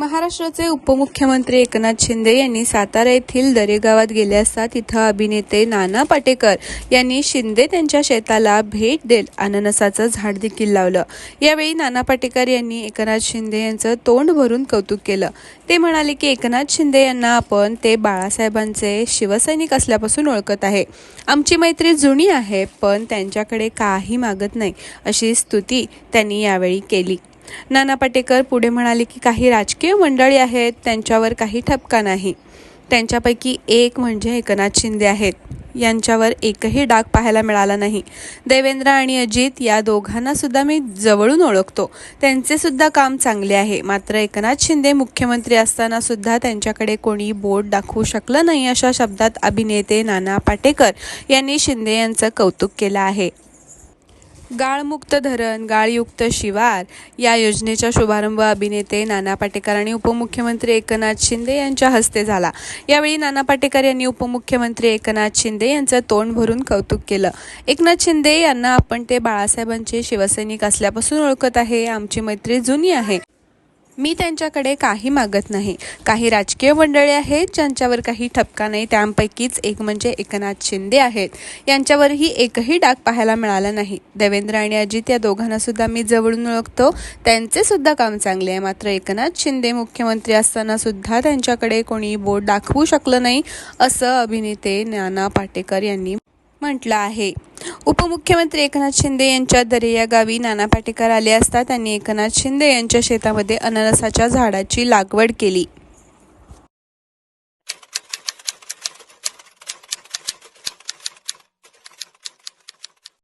महाराष्ट्राचे उपमुख्यमंत्री एकनाथ शिंदे यांनी सातारा येथील दरेगावात गेले असता तिथं अभिनेते नाना पाटेकर यांनी शिंदे त्यांच्या शेताला भेट देत अननसाचं झाड देखील लावलं. यावेळी नाना पाटेकर यांनी एकनाथ शिंदे यांचं तोंड भरून कौतुक केलं. ते म्हणाले की एकनाथ शिंदे यांना आपण ते बाळासाहेबांचे शिवसैनिक असल्यापासून ओळखत आहे. आमची मैत्री जुनी आहे पण त्यांच्याकडे काही मागत नाही अशी स्तुती त्यांनी यावेळी केली. नाना पाटेकर पुढे म्हणाले की काही राजकीय मंडळी आहेत त्यांच्यावर काही ठपका नाही. त्यांच्यापैकी एक म्हणजे एकनाथ शिंदे आहेत. यांच्यावर एकही डाग पाहायला मिळाला नाही. देवेंद्र आणि अजित या दोघांना सुद्धा मी जवळून ओळखतो. त्यांचे सुद्धा काम चांगले आहे. मात्र एकनाथ शिंदे मुख्यमंत्री असताना सुद्धा त्यांच्याकडे कोणी बोट दाखवू शकलं नाही अशा शब्दात अभिनेते नाना पाटेकर यांनी शिंदे यांचं कौतुक केलं आहे. गाळमुक्त धरण गाळयुक्त शिवार या योजनेचा शुभारंभ अभिनेते नाना पाटेकर आणि उपमुख्यमंत्री एकनाथ शिंदे यांच्या हस्ते झाला. यावेळी नाना पाटेकर यांनी उपमुख्यमंत्री एकनाथ शिंदे यांचं तोंड भरून कौतुक केलं. एकनाथ शिंदे यांना आपण ते बाळासाहेबांचे शिवसैनिक असल्यापासून ओळखत आहे. आमची मैत्री जुनी आहे. मी त्यांच्याकडे काही मागत नाही. काही राजकीय मंडळी आहेत ज्यांच्यावर काही ठपका नाही. त्यांपैकीच एक म्हणजे एकनाथ शिंदे आहेत. यांच्यावरही एकही डाग पाहायला मिळाला नाही. देवेंद्र आणि अजित या दोघांना सुद्धा मी जवळून ओळखतो. त्यांचे सुद्धा काम चांगले आहे. मात्र एकनाथ शिंदे मुख्यमंत्री असताना सुद्धा त्यांच्याकडे कोणी बोट दाखवू शकलं नाही असं अभिनेते नाना पाटेकर यांनी म्हटलं आहे. उपमुख्यमंत्री एकनाथ शिंदे यांच्या दरे या गावी नाना पाटेकर आले असता त्यांनी एकनाथ शिंदे यांच्या शेतामध्ये अननसाच्या झाडाची लागवड केली.